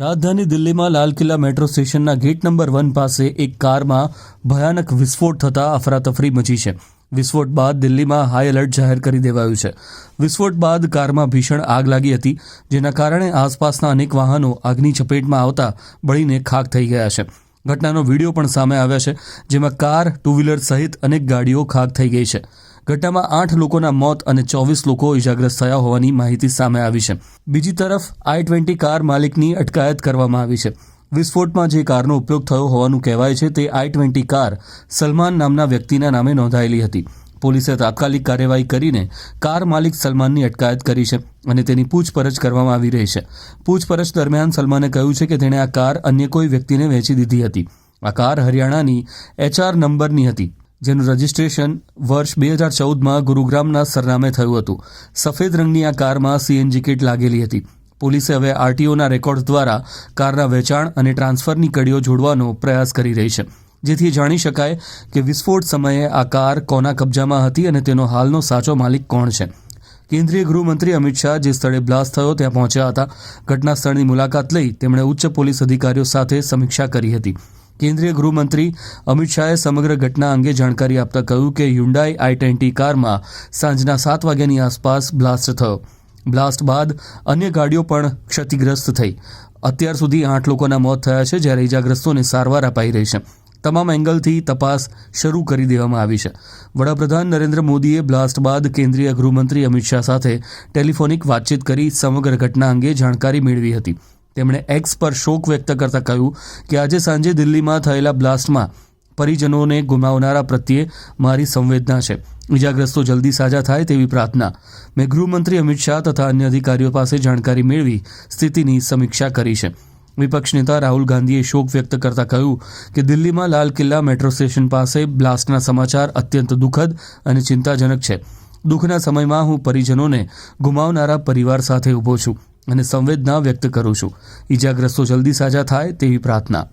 રાજધાની દિલ્હીમાં લાલ કિલ્લા મેટ્રો સ્ટેશનના ગેટ નંબર વન પાસે એક કારમાં ભયાનક વિસ્ફોટ થતાં અફરાતફરી મચી છે. વિસ્ફોટ બાદ દિલ્હીમાં હાઈ એલર્ટ જાહેર કરી દેવાયું છે. વિસ્ફોટ બાદ કારમાં ભીષણ આગ લાગી હતી, જેના કારણે આસપાસના અનેક વાહનો આગની ચપેટમાં આવતા બળીને ખાખ થઈ ગયા છે. ઘટનાનો વીડિયો પણ સામે આવ્યા છે, જેમાં કાર ટુ વ્હીલર સહિત અનેક ગાડીઓ ખાખ થઈ ગઈ છે. ઘટનામાં આઠ લોકોના મોત અને ચોવીસ લોકો ઇજાગ્રસ્ત થયા હોવાની માહિતી સામે આવી છે. બીજી તરફ, આઈ ટ્વેન્ટી કાર માલિકની અટકાયત કરવામાં આવી છે. વિસ્ફોટમાં જે કારનો ઉપયોગ થયો હોવાનું કહેવાય છે, તે આઈ ટ્વેન્ટી કાર સલમાન નામના વ્યક્તિના નામે નોંધાયેલી હતી. પોલીસે તાત્કાલિક કાર્યવાહી કરીને કાર માલિક સલમાનની અટકાયત કરી છે અને તેની પૂછપરછ કરવામાં આવી રહી છે. પૂછપરછ દરમિયાન સલમાને કહ્યું છે કે તેણે આ કાર અન્ય કોઈ વ્યક્તિને વેચી દીધી હતી. આ કાર હરિયાણાની એચઆર નંબરની હતી. જેનું રજીસ્ટ્રેશન વર્ષ બે હજાર ચૌદમાં ગુરુગ્રામના સરનામે થયું હતું. સફેદ રંગની આ કારમાં સીએનજી કિટ લાગેલી હતી. પોલીસે હવે આરટીઓના રેકોર્ડ દ્વારા કારના વેચાણ અને ટ્રાન્સફરની કડીઓ જોડવાનો પ્રયાસ કરી રહી છે. જેથી જાણી શકાય કે વિસ્ફોટ સમયે આ કાર કોના કબજામાં હતી અને તેનો હાલનો સાચો માલિક કોણ છે. કેન્દ્રીય ગૃહમંત્રી અમિત શાહ જે સ્થળે બ્લાસ્ટ થયો ત્યાં પહોંચ્યા હતા. ઘટના સ્થળની મુલાકાત લઈ તેમણે ઉચ્ચ પોલીસ અધિકારીઓ સાથે સમીક્ષા કરી હતી. કેન્દ્રીય ગૃહમંત્રી અમિત શાહે સમગ્ર ઘટના અંગે જાણકારી આપતા કહ્યું કે હ્યુન્ડાઈ આઈ ટ્વેન્ટી કારમાં સાંજના સાત વાગ્યાની આસપાસ બ્લાસ્ટ થયો. બ્લાસ્ટ બાદ અન્ય ગાડીઓ પણ ક્ષતિગ્રસ્ત થઈ. અત્યાર સુધી આઠ લોકોના મોત થયા છે, જ્યારે ઇજાગ્રસ્તોને સારવાર અપાઈ રહી છે. તમામ એંગલથી તપાસ શરૂ કરી દેવામાં આવી છે. વડાપ્રધાન નરેન્દ્ર મોદીએ બ્લાસ્ટ બાદ કેન્દ્રીય ગૃહમંત્રી અમિત શાહ સાથે ટેલિફોનિક વાતચીત કરી સમગ્ર ઘટના અંગે જાણકારી મેળવી હતી. તેમણે એક્સ પર શોક વ્યક્ત કરતા કહ્યું કે આજે સાંજે દિલ્હીમાં થયેલા બ્લાસ્ટમાં પરિજનોને ગુમાવનારા પ્રત્યે મારી સંવેદના છે. ઇજાગ્રસ્તો જલ્દી સાજા થાય તેવી પ્રાર્થના. મેં ગૃહમંત્રી અમિત શાહ તથા અન્ય અધિકારીઓ પાસે જાણકારી મેળવી સ્થિતિની સમીક્ષા કરી છે. વિપક્ષ નેતા રાહુલ ગાંધીએ શોક વ્યક્ત કરતા કહ્યું કે દિલ્હીમાં લાલ કિલ્લા મેટ્રો સ્ટેશન પાસે બ્લાસ્ટના સમાચાર અત્યંત દુઃખદ અને ચિંતાજનક છે. દુઃખના સમયમાં હું પરિજનોને ગુમાવનારા પરિવાર સાથે ઊભો છું. અને સંવેદના વ્યક્ત કરું છું. ઈજાગ્રસ્તો જલ્દી સાજા થાય તેવી પ્રાર્થના.